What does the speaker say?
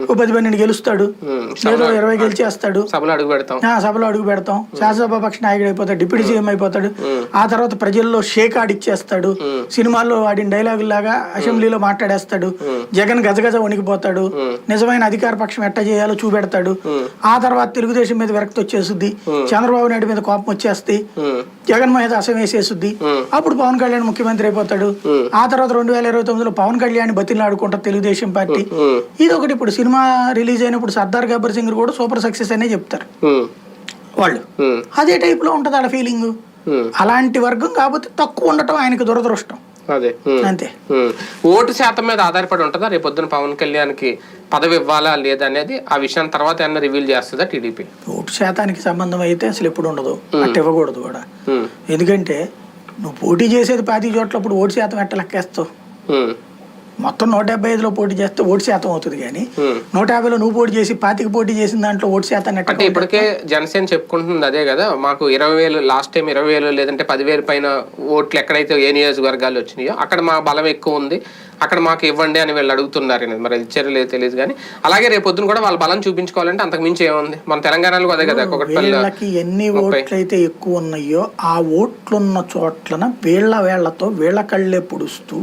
ఓ పది పన్నెండు గెలుస్తాడు. లేదో ఇరవై గెలిచేస్తాడు. సభలో అడుగు పెడతాం. సభలో అడుగు పెడతాం. శాసనసభ పక్ష నాయకుడు అయిపోతాడు డిప్యూటీ సీఎం అయిపోతాడు. ఆ తర్వాత ప్రజల్లో షేక్ ఆడిచ్చేస్తాడు. సినిమాల్లో ఆడిన డైలాగు లాగా అసెంబ్లీలో మాట్లాడేస్తాడు. జగన్ గజగజ వణికిపోతాడు. నిజమైన అధికార పక్షం ఎట్ట చేయాలో చూపెడతాడు. ఆ తర్వాత తెలుగుదేశం మీద విరక్తి వచ్చేస్తుంది చంద్రబాబు నాయుడు మీద కోపం వచ్చేస్తుంది ఉమ్, జగన్ మీద అసం వేసేస్తుంది అప్పుడు పవన్ కళ్యాణ్ ముఖ్యమంత్రి అయిపోతాడు. ఆ తర్వాత రెండు వేల ఇరవై తొమ్మిదిలో పవన్ కళ్యాణ్ బతిని ఆడుకుంటారు తెలుగుదేశం పార్టీ. ఇది ఒకటి ఇప్పుడు సినిమా రిలీజ్ అయినప్పుడు సర్దార్ గబ్బర్ సింగ్ కూడా సూపర్ సక్సెస్ అనే చెప్తారు. వాళ్ళు. అదే టైప్లో ఉంటది ఆడ ఫీలింగ్ అలాంటి వర్గం కాకపోతే తక్కువ ఉండటం ఆయనకి దురదృష్టం. అదే. అంతే. ఓటు శాతం మీద ఆధారపడి ఉంటుందా? రేపు పొద్దున పవన్ కళ్యాణ్కి పదవి ఇవ్వాలా లేదా అనేది ఆ విషయాన్ని తర్వాత ఏమన్నా రివీల్ చేస్తుందా టీడీపీ? ఓటు శాతానికి సంబంధం అయితే అసలు ఎప్పుడు ఉండదు. అట్ట ఇవ్వకూడదు కూడా. ఎందుకంటే నువ్వు పోటీ చేసేది పాతి చోట్లప్పుడు ఓటు శాతం ఎట్ట లెక్కేస్తావు? మొత్తం నూట డెబ్బై ఐదులో పోటీ చేస్తే ఓటు శాతం అవుతుంది కానీ నూట యాభైలో నువ్వు పోటీ చేసి పాతికి పోటీ చేసిన దాంట్లో ఓటు ఎట్ట అంటే ఇప్పటికే జనసేన చెప్పుకుంటుంది అదే కదా మాకు ఇరవై వేలు లాస్ట్ టైం ఇరవై వేలు లేదంటే పదివేలు పైన ఓట్లు ఎక్కడైతే ఏ నియోజకవర్గాలు వచ్చినాయో అక్కడ మా బలం ఎక్కువ ఉంది అక్కడ మాకు ఇవ్వండి అని వీళ్ళు అడుగుతున్నారు అనేది మరి ఇచ్చారో లేదో తెలియదు కానీ. అలాగే రేపు పొద్దున కూడా వాళ్ళ బలం చూపించుకోవాలంటే అంతకు మించి ఏముంది? మన తెలంగాణలో అదే కదా ఒకటి వీళ్ళకి ఎన్ని ఓట్లు అయితే ఎక్కువ ఉన్నాయో ఆ ఓట్లున్న చోట్లన వీళ్ళ వేళ్ళతో వీళ్ళ కళ్ళే పుడుస్తూ